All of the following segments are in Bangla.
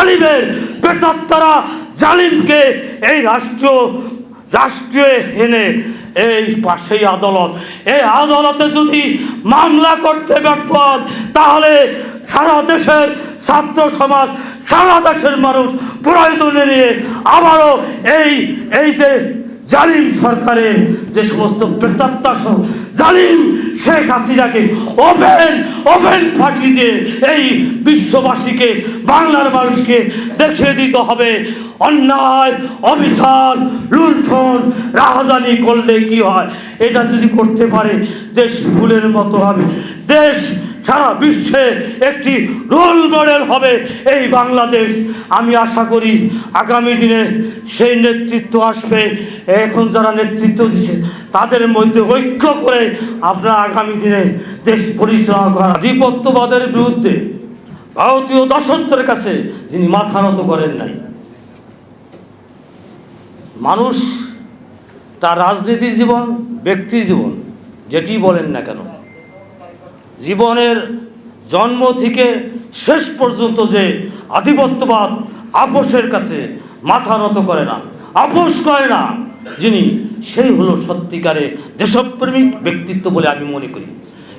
জালিমের বেতাত্তারা জালিমকে এই রাষ্ট্র, রাষ্ট্রে এনে এই পাশেই আদালত। এই আদালতে যদি মামলা করতে ব্যর্থ হন, তাহলে সারা দেশের ছাত্র সমাজ, সারা দেশের মানুষ প্রয়োজনে নিয়ে আবারও এই এই যে জালিম সরকারের যে সমস্ত প্রেতাত্মা সহ জালিম শেখ হাসিনাকে ওভেন ওভেন ফাঁসি দিয়ে এই বিশ্ববাসীকে, বাংলার মানুষকে দেখিয়ে দিতে হবে। অন্যায়, অবিচার, লুণ্ঠন, রাহাজানি করলে কি হয়? এটা যদি করতে পারে, দেশ ফুলের মতো হবে। দেশ সারা বিশ্বে একটি রোল মডেল হবে এই বাংলাদেশ। আমি আশা করি আগামী দিনে সেই নেতৃত্ব আসবে। এখন যারা নেতৃত্ব দিচ্ছে তাদের মধ্যে ঐক্য করে আমরা আগামী দিনে দেশ পরিচালনা করা আধিপত্যবাদের বিরুদ্ধে ভারতীয় দর্শকদের কাছে যিনি মাথা নত করেন নাই, মানুষ তার রাজনীতি জীবন, ব্যক্তি জীবন, যেটি বলেন না কেন জীবনের জন্ম থেকে শেষ পর্যন্ত যে আধিপত্যবাদ আপোষের কাছে মাথা নত করে না, আপোষ করে না, যিনি সেই হলো সত্যিকারে দেশপ্রেমিক ব্যক্তিত্ব বলে আমি মনে করি।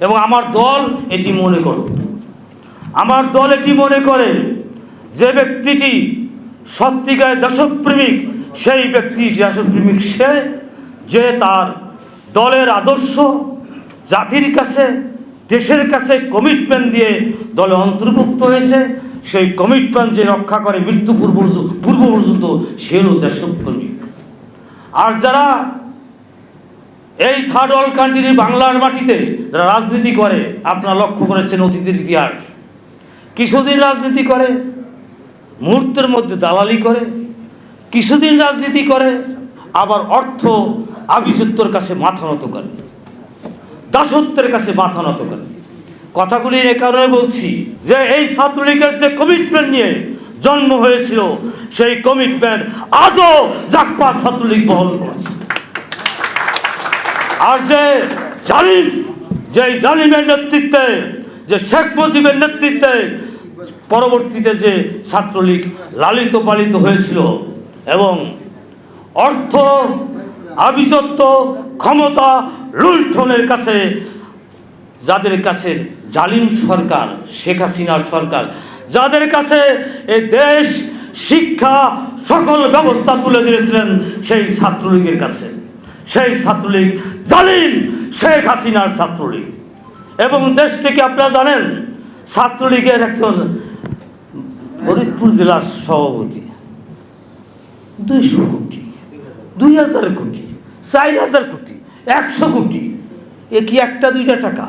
এবং আমার দল এটি মনে করত আমার দল এটি মনে করে যে ব্যক্তিটি সত্যিকারে দেশপ্রেমিক, সেই ব্যক্তি দেশপ্রেমিক সে, যে তার দলের আদর্শ, জাতির কাছে দেশের কাছে কমিটমেন্ট দিয়ে দলে অন্তর্ভুক্ত হয়েছে। সেই কমিটমেন্ট যে রক্ষা করে মৃত্যু পূর্ব পূর্ব পর্যন্ত, সে হল দেশপ্রেমিক। আর যারা এই থার্ড ওয়ার্ল্ড কান্ট্রি বাংলার মাটিতে যারা রাজনীতি করে, আপনারা লক্ষ্য করেছেন অতীতের ইতিহাস। কিছুদিন রাজনীতি করে, মুহূর্তের মধ্যে দালালি করে, কিছুদিন রাজনীতি করে, আবার অর্থ আভিযুক্তর কাছে মাথা নত করে। দাসত্বের কাছে মাথা নত করে কথাগুলি এ কারণে বলছি যে এই ছাত্রলীগের যে কমিটমেন্ট নিয়ে জন্ম হয়েছিল, সেই কমিটমেন্ট আজও জাকপা ছাত্রলীগ বহন করছে। আর যে জালিম, যে জালিমের নেতৃত্বে, যে শেখ মুজিবের নেতৃত্বে পরবর্তীতে যে ছাত্রলীগ লালিত পালিত হয়েছিল এবং অর্থ, আভিজাত্য ক্ষমতা লুণ্ঠনের কাছে, যাদের কাছে জালিম সরকার, শেখ হাসিনার সরকার, যাদের কাছে এই দেশ, শিক্ষা, সকল ব্যবস্থা তুলে দিয়েছিলেন সেই ছাত্রলীগের কাছে। সেই ছাত্রলীগ জালিম শেখ হাসিনার ছাত্রলীগ। এবং দেশটিকে আপনারা জানেন, ছাত্রলীগের একজন ফরিদপুর জেলার সভাপতি। দুইশো কোটি, দুই হাজার কোটি। চার হাজার কোটি, একশো কোটি। এ কি একটা, দুইটা টাকা?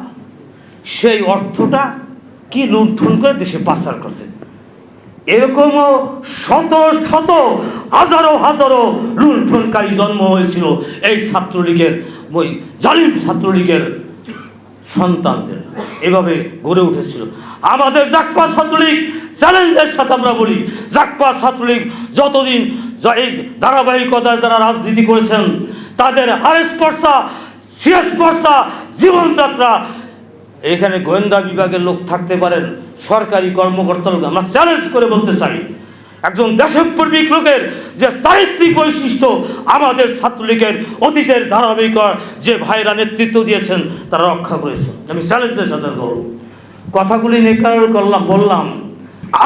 সেই অর্থটা কি লুণ্ঠন করে দেশে পাচার করছে? এরকমও শত শত, হাজারো হাজারো লুণ্ঠনকারী জন্ম হয়েছিল এই ছাত্রলীগের, ওই জালিম ছাত্রলীগের সন্তানদের। এভাবে গড়ে উঠেছিল। আমাদের জাকপা ছাত্রলীগ, চ্যালেঞ্জের সাথে আমরা বলি জাকপা ছাত্রলীগ যতদিন এই ধারাবাহিকতায় যারা রাজনীতি করেছেন তাদের আরেস পর্সা সিএস পর্সা জীবনযাত্রা। এখানে গোয়েন্দা বিভাগের লোক থাকতে পারেন, সরকারি কর্মকর্তা লোক। আমরা চ্যালেঞ্জ করে বলতে চাই, একজন দেশপ্রেমিক লোকের যে চারিত্রিক বৈশিষ্ট্য আমাদের ছাত্রলীগের অতীতের ধারাবাহিক যে ভাইরা নেতৃত্ব দিয়েছেন, তারা রক্ষা করেছেন। আমি চ্যালেঞ্জের সাথে করব কথাগুলি নেকার করলাম, বললাম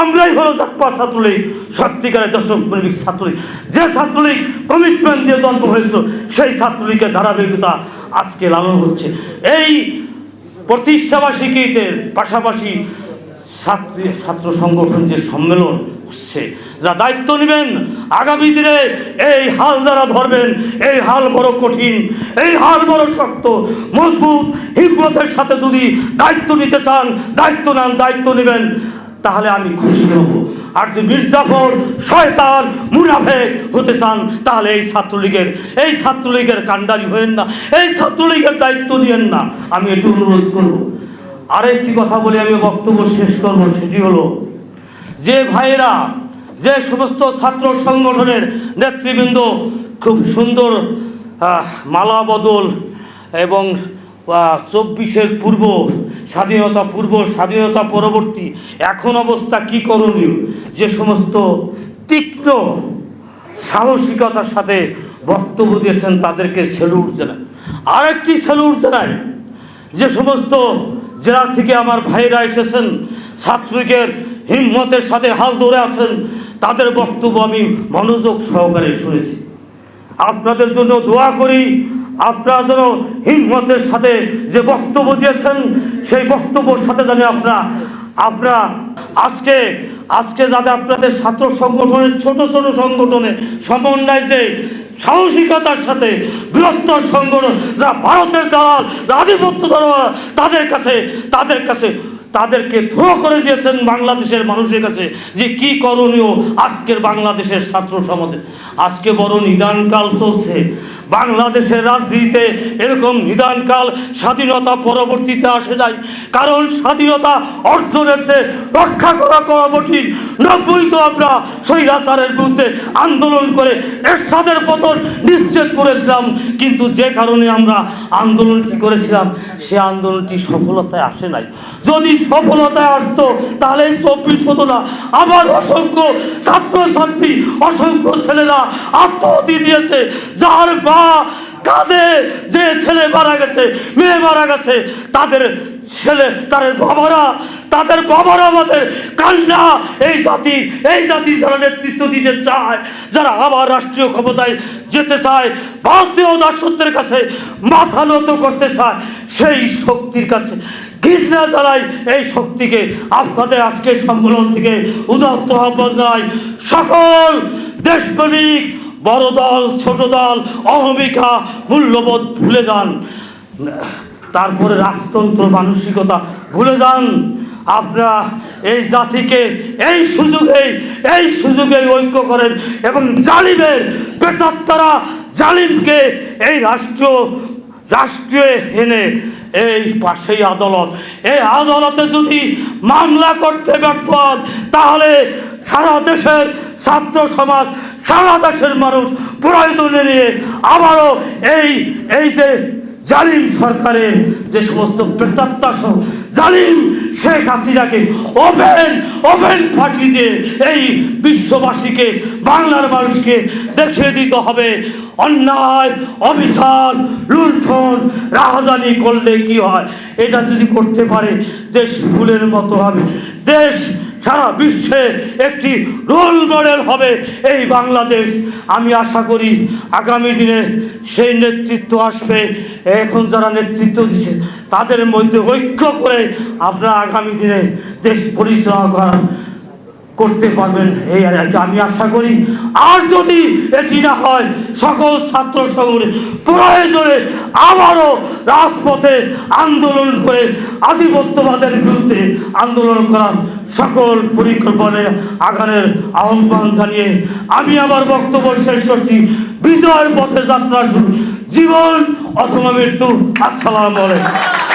আমরাই হলো জাকপা ছাত্রলীগ, সত্যিকারের দেশপ্রেমিক ছাত্রলীগ। যে ছাত্রলীগ কমিটমেন্ট দিয়ে জন্ম হয়েছিল, সেই ছাত্রলীগের ধারাবাহিকতা আজকে লালন হচ্ছে। এই প্রতিষ্ঠাবার্ষিকীতে পাশাপাশি ছাত্রী, ছাত্র সংগঠন যে সম্মেলন হচ্ছে যারা দায়িত্ব নেবেন, আগামী দিনে এই হাল যারা ধরবেন, এই হাল বড় কঠিন, এই হাল বড় শক্ত, মজবুত, হিম্মতের সাথে যদি দায়িত্ব নিতে চান, দায়িত্ব নেন, দায়িত্ব নেবেন তাহলে আমি খুশি হব। আর যে মির্জাফর শয়তান মুনাফেক হতে চান, তাহলে এই ছাত্রলীগের এই ছাত্রলীগের কাণ্ডারি হয়েন না, এই ছাত্রলীগের দায়িত্ব নিয়েন না। আমি এটি অনুরোধ করব। আরেকটি কথা বলে আমি বক্তব্য শেষ করব, সেটি হলো যে ভাইয়েরা, যে সমস্ত ছাত্র সংগঠনের নেতৃবৃন্দ খুব সুন্দর মালা বদল এবং চব্বিশের পূর্ব স্বাধীনতা পূর্ব, স্বাধীনতা পরবর্তী, এখন অবস্থা কি করণীয়? যে সমস্ত তীক্ষ্ণ সাহসিকতার সাথে বক্তব্য দিয়েছেন তাদেরকে সেলুট জানাই। আরেকটি সেলুট জানাই, যে সমস্ত জেলা থেকে আমার ভাইরা এসেছেন ছাত্রীকের হিম্মতের সাথে হাল ধরে আছেন, তাদের বক্তব্য আমি মনোযোগ সহকারে শুনেছি। আপনাদের জন্য দোয়া করি আপনারা যেন হিম্মতের সাথে যে বক্তব্য দিয়েছেন, সেই বক্তব্যের সাথে জানি আপনারা আপনারা আজকে আজকে যাতে আপনাদের ছাত্র সংগঠনের, ছোট ছোট সংগঠনে সমন্বয় যে সাহসিকতার সাথে বৃহত্তর সংগঠন, যারা ভারতের দালাল আধিপত্য দালাল তাদের কাছে তাদের কাছে তাদেরকে থ্রো করে দিয়েছেন বাংলাদেশের মানুষের কাছে যে কি করণীয় আজকের বাংলাদেশের ছাত্র সমাজে। আজকে বড় নিদানকাল চলছে। বাংলাদেশের রাজনীতিতে এরকম নিদানকাল স্বাধীনতা পরবর্তীতে আসে নাই। কারণ স্বাধীনতা অর্জনের রক্ষা করা করা কঠিন, নব্বই তো আমরা স্বৈরাচারের বিরুদ্ধে আন্দোলন করে এরশাদের পতন নিশ্চিত করেছিলাম। কিন্তু যে কারণে আমরা আন্দোলনটি করেছিলাম, সে আন্দোলনটি সফলতায় আসে নাই। যদি সফলতায় আসতো, তাহলে চব্বিশ হতো না। আমার অসংখ্য ছাত্রছাত্রী, অসংখ্য ছেলেরা আত্মহতি দিয়েছে, যার মা কাঁদে যে ছেলে মারা গেছে, মেয়ে মারা গেছে, তাদের ছেলে, তাদের বাবারা তাদের বাবারা আমাদের কান্না, এই জাতি এই জাতি যারা নেতৃত্ব দিতে চায়, যারা আবার রাষ্ট্রীয় ক্ষমতায় যেতে চায়, ভারতীয় দাসত্বের কাছে মাথা নত করতে চায়, সেই শক্তির কাছে ঘৃণা জানাই এই শক্তিকে। আপনাদের আজকে সম্মেলন থেকে উদাত্ত আহ্বান জানাই সকল দেশপ্রেমিক বড় দল, ছোট দল, অহমিকা, মূল্যবোধ ভুলে যান। তারপরে রাজতন্ত্র মানসিকতা ভুলে যান। আপনারা এই জাতিকে এই সুযোগেই এই সুযোগেই ঐক্য করেন এবং জালিমের বেতাত্তারা জালিমকে এই রাষ্ট্র, রাষ্ট্রে এনে এই পাশেই আদালত। এই আদালতে যদি মামলা করতে ব্যর্থ হন, তাহলে সারা দেশের ছাত্র সমাজ, সারা দেশের মানুষ প্রয়োজনে নিয়ে আবারও এই এই যে জালিম সরকারের যে সমস্ত প্রেতাত্মা সহ জালিম শেখ হাসিনাকে ওভেন ওভেন ফাঁসি দিয়ে এই বিশ্ববাসীকে, বাংলার মানুষকে দেখিয়ে দিতে হবে। অন্যায়, অবিচার, লুণ্ঠন, রাহাজানি করলে কি হয়? এটা যদি করতে পারে, দেশ ফুলের মতো হবে। দেশ সারা বিশ্বে একটি রোল মডেল হবে এই বাংলাদেশ। আমি আশা করি আগামী দিনে সেই নেতৃত্ব আসবে। এখন যারা নেতৃত্ব দিচ্ছে তাদের মধ্যে ঐক্য করে আপনারা আগামী দিনে দেশ পরিচালনা করার করতে পারবেন। এই আমি আশা করি, আর যদি এটি না হয়, সকল ছাত্র সংগঠন প্রয়োজনে আবারও রাজপথে আন্দোলন করে আধিপত্যবাদের বিরুদ্ধে আন্দোলন করার সকল পরিকল্পনা আগানের আহ্বান জানিয়ে আমি আমার বক্তব্য শেষ করছি। বিজয়ের পথে যাত্রা শুরু। জীবন অথবা মৃত্যু। আসসালামু আলাইকুম।